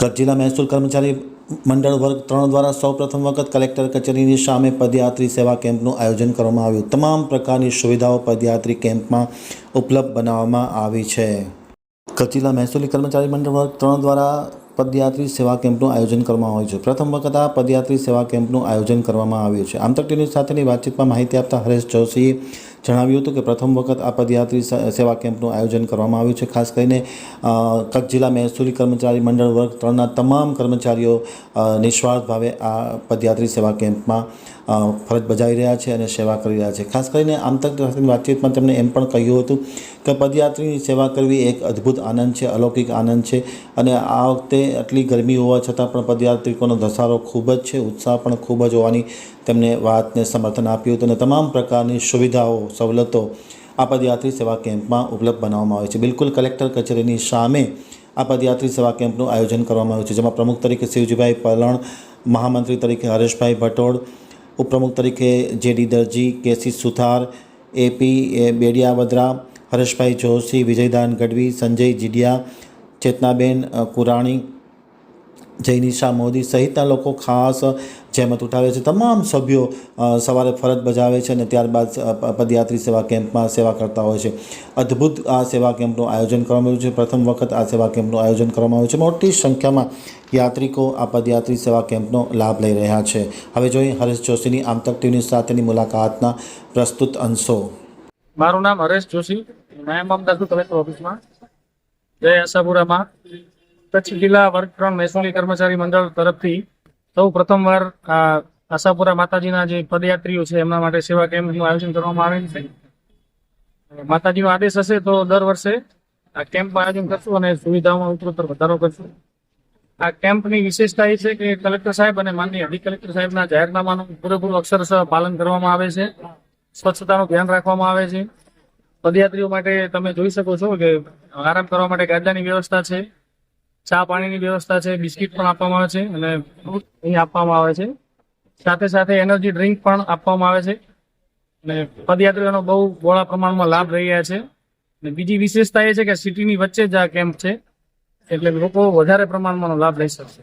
કચ્છ જિલ્લા મહેસૂલ કર્મચારી મંડળ વર્ગ ત્રણ દ્વારા સૌ પ્રથમ વખત કલેક્ટર કચેરીની સામે પદયાત્રી સેવા કેમ્પનું આયોજન કરવામાં આવ્યું. તમામ પ્રકારની સુવિધાઓ પદયાત્રી કેમ્પમાં ઉપલબ્ધ બનાવવામાં આવી છે. કચ્છ જિલ્લા મહેસૂલી કર્મચારી મંડળ વર્ગ ત્રણ દ્વારા પદયાત્રી સેવા કેમ્પનું આયોજન કરવામાં આવ્યું છે. પ્રથમ વખત આ પદયાત્રી સેવા કેમ્પનું આયોજન કરવામાં આવ્યું છે. આમતક ટીવી સાથેની વાતચીતમાં માહિતી આપતા હરેશ જોશીએ જણાવ્યું હતું કે પ્રથમ વખત આ પદયાત્રી સેવા કેમ્પનું આયોજન કરવામાં આવ્યું છે. ખાસ કરીને કચ્છ જિલ્લા મહેસૂલી કર્મચારી મંડળ વર્ગ ત્રણના તમામ કર્મચારીઓ નિસ્વાર્થ ભાવે આ પદયાત્રી સેવા કેમ્પમાં ફરજ બજાવી રહ્યા છે અને સેવા કરી રહ્યા છે. ખાસ કરીને આમતક સાથેની વાતચીતમાં તેમણે એમ પણ કહ્યું હતું કે પદયાત્રીની સેવા કરવી એક અદ્ભુત આનંદ છે, અલૌકિક આનંદ છે અને આ વખતે આટલી ગરમી હોવા છતાં પણ પદયાત્રિકોનો ધસારો ખૂબ જ છે, ઉત્સાહ પણ ખૂબ જ હોવાની તેમને વાતને સમર્થન આપ્યું હતું અને તમામ પ્રકારની સુવિધાઓ સવલતો આ પદયાત્રી સેવા કેમ્પમાં ઉપલબ્ધ બનાવવામાં આવે છે. બિલકુલ કલેક્ટર કચેરીની સામે આ પદયાત્રી સેવા કેમ્પનું આયોજન કરવામાં આવ્યું છે, જેમાં પ્રમુખ તરીકે શિવજીભાઈ પલણ, મહામંત્રી તરીકે હરેશભાઈ ભટોડ, ઉપપ્રમુખ તરીકે JD Darji, KC Suthar, AP Bediyavadara Hareshbhai Joshi, Vijaydan Gadhvi, Sanjay Jidiya, Chetnaben Kurani Jaynisha Modi સહિતના લોકો ખાસ જહેમત ઉઠાવે છે. તમામ સભ્યો સવારે ફરજ બજાવે છે અને ત્યારબાદ પદયાત્રી સેવા કેમ્પમાં સેવા કરતા હોય છે. અદ્ભુત આ સેવા કેમ્પનું આયોજન કરવામાં આવ્યું છે. પ્રથમ વખત આ સેવા કેમ્પનું આયોજન કરવામાં આવ્યું છે. મોટી સંખ્યામાં યાત્રિકો આ પદયાત્રી સેવા કેમ્પનો લાભ લઈ રહ્યા છે. હવે જોઈએ હરેશ જોશીની આમતક ટીવી સાથેની મુલાકાતના પ્રસ્તુત અંશો. મારું નામ હરેશ જોશી. મેં અમદાવાદ કલેક્ટર ઓફિસમાં. જય આશાપુરામાં. કચ્છ જિલ્લા વર્ગ ત્રણ કર્મચારી મંડળ તરફથી સૌ પ્રથમવાર આશાપુરા માતાજીના જે પદયાત્રીઓ છે, એમના માટે સેવા કેમ્પનું આયોજન કરવામાં આવેલ છે. માતાજીનો આદેશ હશે તો દર વર્ષે આ કેમ્પનું આયોજન કરશું અને સુવિધાઓમાં ઉત્તરોત્તર વધારો કરશું. આ કેમ્પની વિશેષતા એ છે કે કલેક્ટર સાહેબ અને માનનીય અધિક કલેક્ટર સાહેબના જાહેરનામાનું પૂરેપૂરું અક્ષરશ પાલન કરવામાં આવે છે. સ્વચ્છતાનું ધ્યાન રાખવામાં આવે છે. પદયાત્રીઓ માટે તમે જોઈ શકો છો કે આરામ કરવા માટે ગાદલાની વ્યવસ્થા છે. ચા પાણીની વ્યવસ્થા છે, બિસ્કિટ પણ આપવામાં આવે છે અને ફ્રૂટ અહીં આપવામાં આવે છે. સાથે સાથે એનર્જી ડ્રિંક પણ આપવામાં આવે છે. અને પદયાત્રીઓનો બહુ બહોળા પ્રમાણમાં લાભ રહી રહ્યા છે. અને બીજી વિશેષતા એ છે કે સિટીની વચ્ચે જ આ કેમ્પ છે. એટલે લોકો વધારે પ્રમાણમાં લાભ લઈ શકશે.